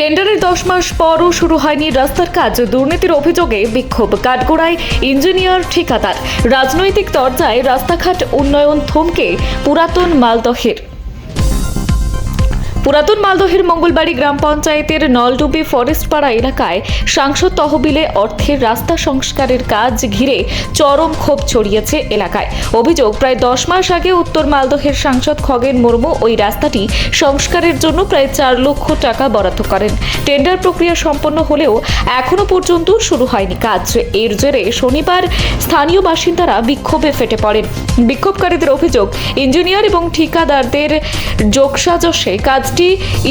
টেন্ডারের দশ মাস পরও শুরু হয়নি রাস্তার কাজ। দুর্নীতির অভিযোগে বিক্ষোভ। কাঠগোড়ায় ইঞ্জিনিয়ার, ঠিকাদার। রাজনৈতিক দরজায় রাস্তাঘাট উন্নয়ন থমকে পুরাতন মালদহের। পুরাতন মালদহের মঙ্গলবাড়ি গ্রাম পঞ্চায়েতের নলডুবি ফরেস্ট পাড়া এলাকায় সাংসদ তহবিলে অর্থের রাস্তা সংস্কারের কাজ ঘিরে চরম ক্ষোভ ছড়িয়েছে এলাকায়। অভিযোগ, প্রায় দশ মাস আগে উত্তর মালদহের সাংসদ খগেন মুর্মু ওই রাস্তাটি সংস্কারের জন্য প্রায় চার লক্ষ টাকা বরাদ্দ করেন। টেন্ডার প্রক্রিয়া সম্পন্ন হলেও এখনও পর্যন্ত শুরু হয়নি কাজ। এর জেরে শনিবার স্থানীয় বাসিন্দারা বিক্ষোভে ফেটে পড়েন। বিক্ষোভকারীদের অভিযোগ, ইঞ্জিনিয়ার এবং ঠিকাদারদের যোগসাজশে কাজটি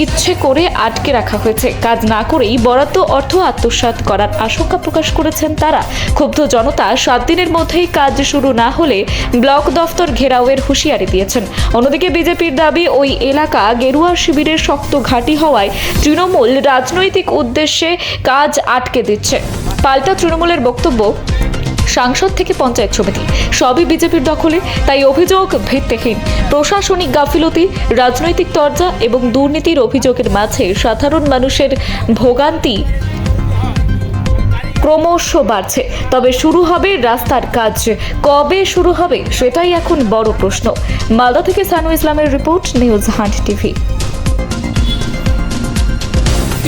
ইচ্ছে করে আটকে রাখা হয়েছে। কাজ না করেই বরাদ্দ অর্থ আত্মসাৎ করার আশঙ্কা প্রকাশ করেছেন তারা। ক্ষুব্ধ জনতা সাত দিনের মধ্যেই কাজ শুরু না হলে ব্লক দফতর ঘেরাওয়ের হুঁশিয়ারি দিয়েছেন। অন্যদিকে বিজেপির দাবি, ওই এলাকা গেরুয়া শিবিরের শক্ত ঘাঁটি হওয়ায় তৃণমূল রাজনৈতিক উদ্দেশ্যে কাজ আটকে দিচ্ছে। পাল্টা তৃণমূলের বক্তব্য সাংসদ থেকে পঞ্চায়েত সমিতি। সবই বিজেপির দখলে, তাই অভিযোগ ভিত্তিহীন। প্রশাসনিক গাফিলতি, রাজনৈতিক তরজা এবং দুর্নীতির অভিযোগের মাঝে সাধারণ মানুষের ভোগান্তি ক্রমশ বাড়ছে। তবে শুরু হবে রাস্তার কাজ। কবে শুরু হবে, সেটাই এখন বড় প্রশ্ন। মালদা থেকে সানু ইসলামের রিপোর্ট, নিউজ হান্ট টিভি।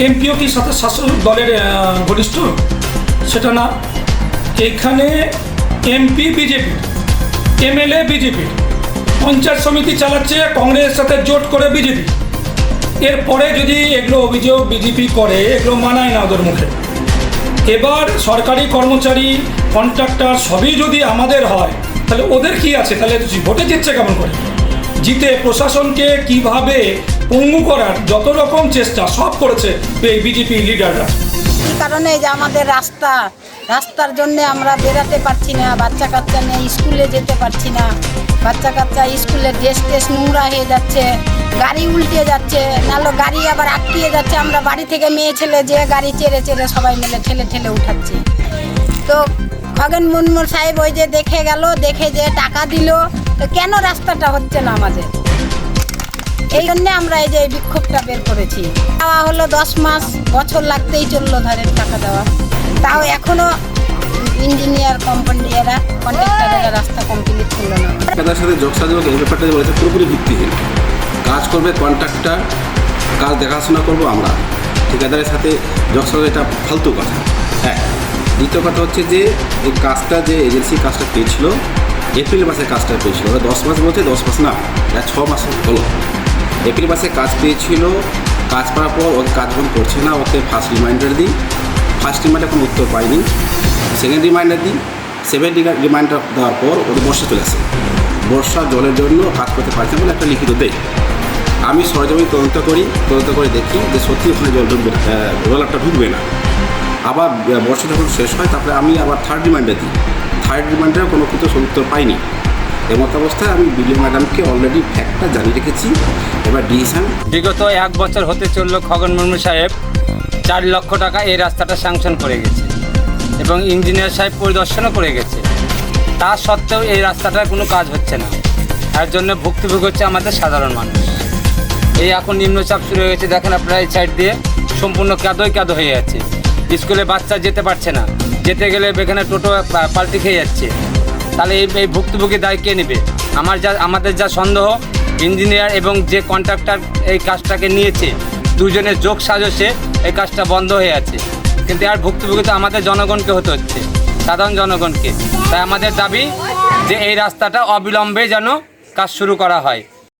এমপিও কি সাথে শাসক দলের ঘনিষ্ঠ? সেটা না। এখানে MP BJP MLA BJP panchayat সমিতি চালাচ্ছে, কংগ্রেসের সাথে জোট করে বিজেপি এরপরে যদি এগুলো অভিযোগ বিজেপি করে, এগুলো মানায় না ওদের মুখে। এবার সরকারি কর্মচারী, কন্ট্রাক্টর সবই যদি আমাদের হয়, তাহলে ওদের কি আছে? তাহলে ভোটে জিতছে কেমন করে? জিতে প্রশাসনকে কীভাবে পঙ্গু করার যত রকম চেষ্টা সব করেছে এই বিজেপি লিডাররা এই কারণে যে আমাদের রাস্তা, রাস্তার জন্য আমরা বেরাতে পারছি না বাচ্চা কাচ্চা নিয়ে স্কুলে যেতে পারছি না। বাচ্চা কাচ্চা স্কুলে ড্রেস টেস নোংরা হয়ে যাচ্ছে, গাড়ি উল্টে যাচ্ছে, নাহলে গাড়ি আবার আটকিয়ে যাচ্ছে। আমরা বাড়ি থেকে মেয়ে ছেলে যে গাড়ি চেড়ে চেড়ে সবাই মিলে ঠেলে ঠেলে উঠাচ্ছি। তো খগেন মুর্মুর সাহেব ওই যে দেখে গেল, দেখে যে টাকা দিল, তো কেন রাস্তাটা হচ্ছে না আমাদের? এই জন্য আমরা এই যে বিক্ষোভটা বের করেছি। দেওয়া হলো দশ মাস, বছর লাগতেই চলল ধরেন টাকা দেওয়া। তাও এখনও ইঞ্জিনিয়ার কোম্পানিরা কন্ট্রাক্টরেরা রাস্তা কমপ্লিট করল না। ঠিকাদার সাথে যোগসাযোগ এই ব্যাপারটা বলেছে, পুরোপুরি ভিত্তিহীন। কাজ করবে কন্ট্রাক্টর কাজ দেখাশোনা করব আমরা। ঠিকাদারের সাথে যোগসাযোগ এটা ফালতু কথা। হ্যাঁ দ্বিতীয় কথা হচ্ছে যে, এই কাজটা যে এজেন্সি কাজটা পেয়েছিল এপ্রিল মাসে কাজটা পেয়েছিল। দশ মাস বলছে দশ মাস না ছ মাস হলো। এপ্রিল মাসে কাজ পেয়েছিল, কাজ করার পর ওকে কাজ যখন করছে না, ওকে ফার্স্ট রিমাইন্ডার দিই। ফার্স্ট রিমাইন্ডার কোনো উত্তর পাইনি। সেকেন্ড রিমাইন্ডার দিই। সেভেন রিমাইন্ডার দেওয়ার পর ওদের বর্ষা চলে আসে। বর্ষা জলের জন্য কাজ করতে পারছে বলে একটা লিখিত দেয় আমি সরজমিন তদন্ত করি, তদন্ত করে দেখি যে সত্যি ওখানে জল ঢুকবে রোলারটা ঢুকবে না। আবার বর্ষা যখন শেষ হয়, তারপরে আমি আবার থার্ড রিমাইন্ডার দিই। থার্ড রিমাইন্ডারে কোনো কিছু উত্তর পাইনি। এমত অবস্থায় আমি বিডিও ম্যাডামকে অলরেডি ফ্যাক্টটা জানিয়ে রেখেছি। এবার ডিসিশন বিগত এক বছর হতে চলল খগন মুর্মু সাহেব চার লক্ষ টাকা এই রাস্তাটা স্যাংশন করে গেছে এবং ইঞ্জিনিয়ার সাহেব পরিদর্শনও করে গেছে। তা সত্ত্বেও এই রাস্তাটার কোনো কাজ হচ্ছে না। তার জন্য ভুক্তভোগ হচ্ছে আমাদের সাধারণ মানুষ। এই এখন নিম্নচাপ শুরু হয়ে গেছে। দেখেন আপনারা এই সাইড দিয়ে সম্পূর্ণ কাদোই কাদো হয়ে যাচ্ছে। স্কুলে বাচ্চা যেতে পারছে না। যেতে গেলে এখানে টোটো পাল্টি খেয়ে যাচ্ছে। তাহলে এই ভুক্তভোগী দায় কে নেবে? আমার যা আমাদের যা সন্দেহ, ইঞ্জিনিয়ার এবং যে কন্ট্রাক্টর এই কাজটাকে নিয়েছে, দুজনের যোগ সাজসে এই কাজটা বন্ধ হয়ে আছে। কিন্তু আর ভুক্তভোগী তো আমাদের জনগণকে হতে হচ্ছে, সাধারণ জনগণকে। তাই আমাদের দাবি যে এই রাস্তাটা অবিলম্বে যেন কাজ শুরু করা হয়।